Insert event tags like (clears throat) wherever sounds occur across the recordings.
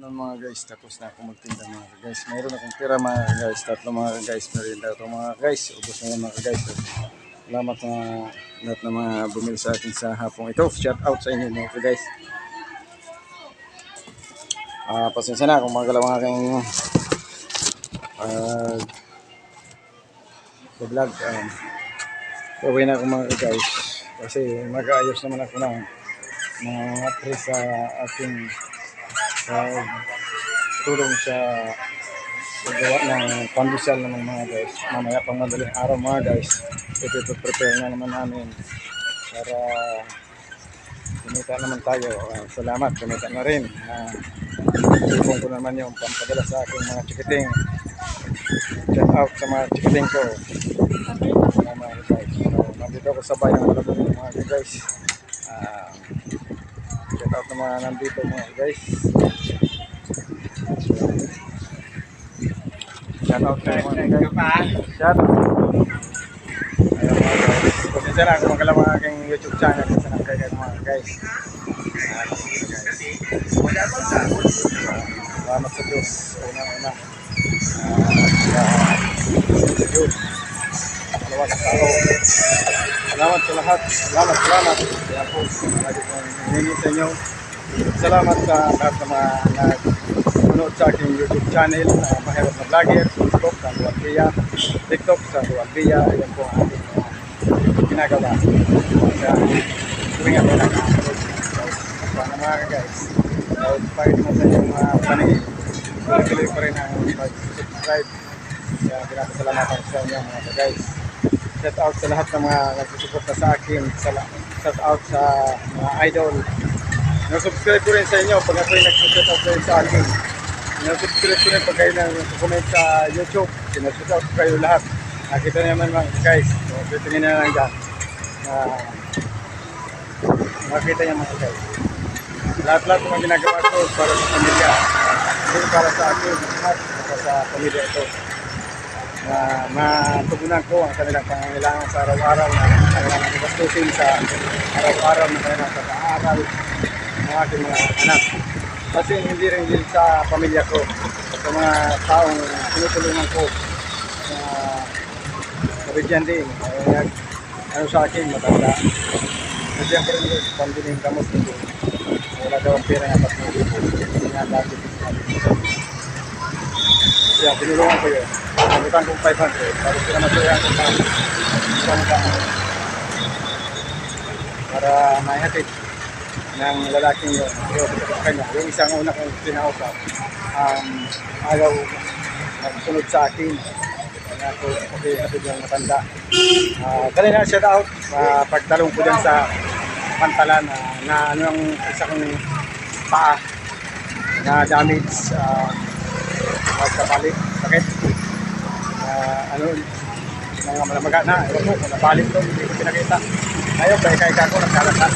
afternoon mga guys, tapos na ako magtinda mga guys. Mayroon akong pera mga guys, tatlo mga guys, merinda ito mga guys. Ubus na mga guys. Salamat mga lahat na mga bumili sa akin sa hapong ito. Shout out sa inyo mga guys. Ah, pasensya na kung magalaw ang aking uh, vlog. Um, Uwi na ako mga guys. Kasi mag-aayos naman ako ng mga pre sa aking uh, tulong sa paggawa ng pandesal naman mga guys. Mamaya pang madaling araw mga guys. Ito prepare na naman namin para kumita naman tayo. Ah, salamat, kumita na rin. Uh, Ibon ko naman yung pampadala sa aking mga chikiting. Shout out sa mga chikiting ko. Salamat guys. So, nandito ako sa bayan ng mga guys. Shout out na mga nandito mga guys. Shout out sa mga guys. Shout out. Ayun mga guys. Pasensya na kung magalaw ang aking YouTube channel. Kasi nang kaya mga guys. Salamat sa Diyos. Una-una. Ah, sa Diyos. Malawa sa tao. Salamat sa lahat. Salamat, salamat. Kaya po, lagi kong hiningi sa inyo. Salamat sa lahat ng mga nag-unod sa aking YouTube channel. Uh, Mahirap na Vlogger, Facebook, sa Dual Villa, TikTok, sa Dual Villa. Ayan po ang aking uh, ginagawa. Kaya, tuwing ako nakakaroon. Sana mga guys. Uh, pakit mo sa inyong mga paningin. Tuloy-tuloy pa rin ang mag-subscribe. Kaya pinapasalamatan sa inyo mga guys. Shout out sa lahat ng mga nagsusuporta sa akin. Shout out sa mga idol. Nag-subscribe ko rin sa inyo pag ako'y nag-shout out rin sa akin. Nag-subscribe ko rin pag kayo nag-comment sa YouTube. Sinashout out kayo lahat. Nakita naman mga guys. So, tingin na lang dyan. Uh, makita niyo mga guys. Lahat-lahat mga ginagawa ko para sa pamilya. Hindi para sa akin, lahat para sa pamilya ito. Na matugunan ko ang kanilang pangangailangan sa araw-araw na kanilang gastusin sa araw-araw na kanilang pag-aaral ng aking mga anak. Kasi hindi rin din sa pamilya ko, sa mga taong tinutulungan ko na kabigyan din. Kaya, ano sa akin, matanda. Nandiyan ko rin yung nito. Wala daw ang pera na patulog. Hindi nga dati. Kaya tinulungan ko yun. Nabutan kong 500. Para sila masuyan ko sa isang daan. Para maihatid ng lalaking yun. Yun, sa kanya. Yung isang una kong pinausap, um, ayaw nagsunod sa akin. Kaya ako, okay, hatid yung matanda. Uh, kanina shout out, uh, pagtalong ko dyan sa pantalan na, na ano yung isa kong paa na damage uh, pagkabalik. Sakit uh, ano mga malamaga na ewan ko kung napalit to hindi ko pinakita. Ngayon kaya ako nagkalasan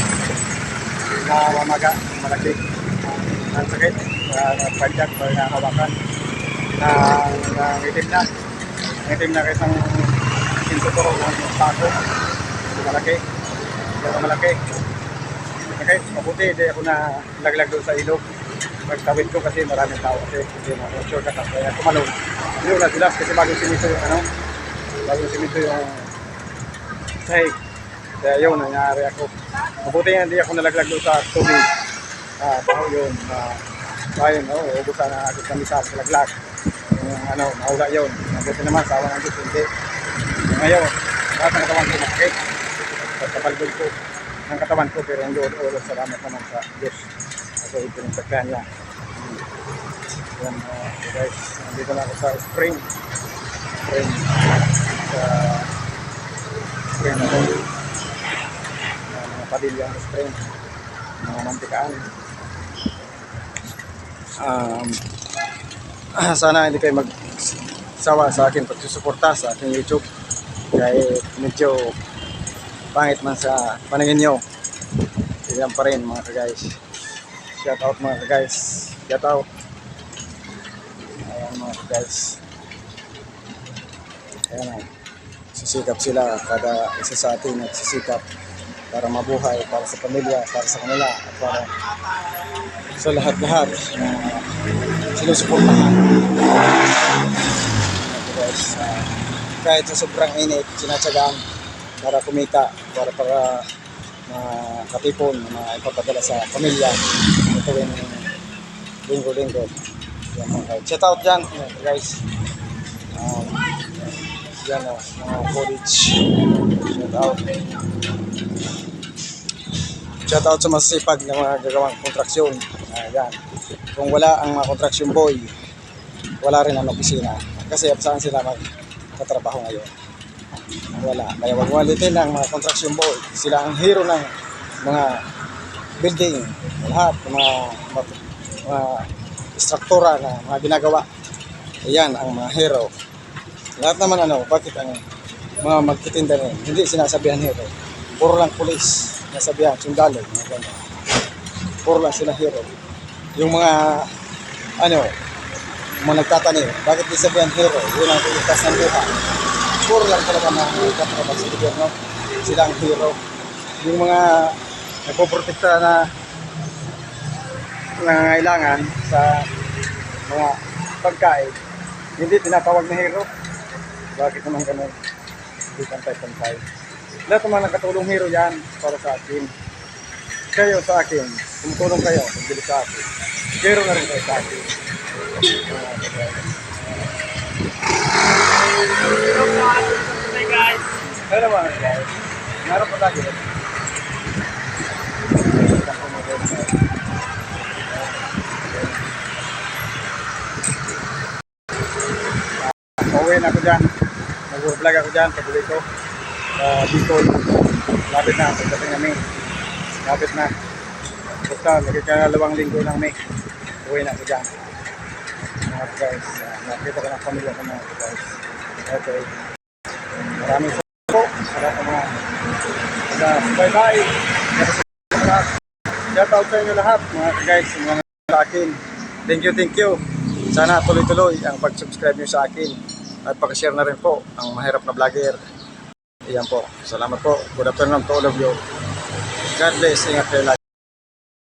na mamaga malaki. Uh, ang sakit uh, nagpadyak o nakawakan na uh, itim na. Itim na sintuturo ng tako malaki. Pero malaki. Okay, mabuti hindi ako na laglag doon sa ilog. Magtawid ko kasi maraming tao kasi hindi mo sure ka kaya tumalong. Hindi ko nasilas kasi bagong simito yung ano, bagong simito yung sahig. Kaya yun, nangyari ako. Mabuti nga hindi ako nalaglag doon sa tubig. Ah, baho yun. Ah, bayan, no, ubusan na agad kami sa laglag. Yung ano, mahula yun. Mabuti naman, sawa ng Diyos, hindi. Ngayon, lahat ng katawan ko makakit. Pagkapalbog ko ng katawan ko pero hindi ulo salamat naman sa Diyos ako ipinagpagkaan niya yan uh, so guys nandito na ako sa spring. Spring. Sa spring na rin. Uh, mga padilya ng spring. Mga mantikaan. Um, (clears throat) sana hindi kayo magsawa sa akin pagsusuporta sa aking YouTube. Kahit medyo pangit man sa paningin nyo. Yan pa rin mga ka-guys. Shout out mga ka-guys. Shout out. Ayan mga ka-guys. Ayan o. Sisikap sila kada isa sa atin at sisikap para mabuhay, para sa pamilya, para sa kanila, at para sa lahat-lahat na sinusuportahan. Guys, ah, kahit sa sobrang init, sinatsagaan para kumita, para para makatipon, na ipapadala sa pamilya. Ito yung linggo-linggo. Yan mga guys. Shout out dyan, guys. Um, yan o, mga college. Shout out. Shout out sa masisipag na mga gagawang kontraksyon. Ayan. Kung wala ang mga kontraksyon boy, wala rin ang opisina. Kasi saan sila magtatrabaho ngayon? Wala. Kaya wag walitin ang mga kontraksyon boy. Sila ang hero ng mga building. Lahat mga, mga, mga struktura na mga ginagawa. Ayan ang mga hero. Lahat naman ano, bakit ang mga magtitinda rin, hindi sinasabihan hero. Puro lang pulis, sinasabihan, sundalo, mga ganyan. Puro lang sila hero. Yung mga, ano, mga nagtatanim, bakit di sabihan hero? Yun ang iligtas ng buhay. Puro lang talaga mga nagtatrabaho sa gobyerno. Sila ang hero. Yung mga nagpoprotekta na nangangailangan sa mga pagkain, hindi tinatawag na hero. Bakit naman ganun? Hindi pantay-pantay. Lahat mga nakatulong hero yan para sa akin. Kayo sa akin, tumutulong kayo, pagbili sa akin. Hero na rin kayo sa akin. Guys. Meron pa tayo. Pauwi na ako dyan. Nag-vlog ako dyan. Pag-uwi ko. Uh, Bicol. Lapit na. Pagdating May. Lapit na. Basta, magkakalawang linggo ng May. Uwi na ako dyan. Mga guys. Uh, nakita ko ng pamilya ko mga guys. Okay. Maraming lahat ng mga bye-bye. Shout out sa inyo lahat mga guys, mga sa akin. Thank you, thank you. Sana tuloy-tuloy ang pag-subscribe nyo sa akin at pag-share na rin po ang mahirap na vlogger. Iyan po. Salamat po. Good afternoon to all of you. God bless. Ingat kayo lagi.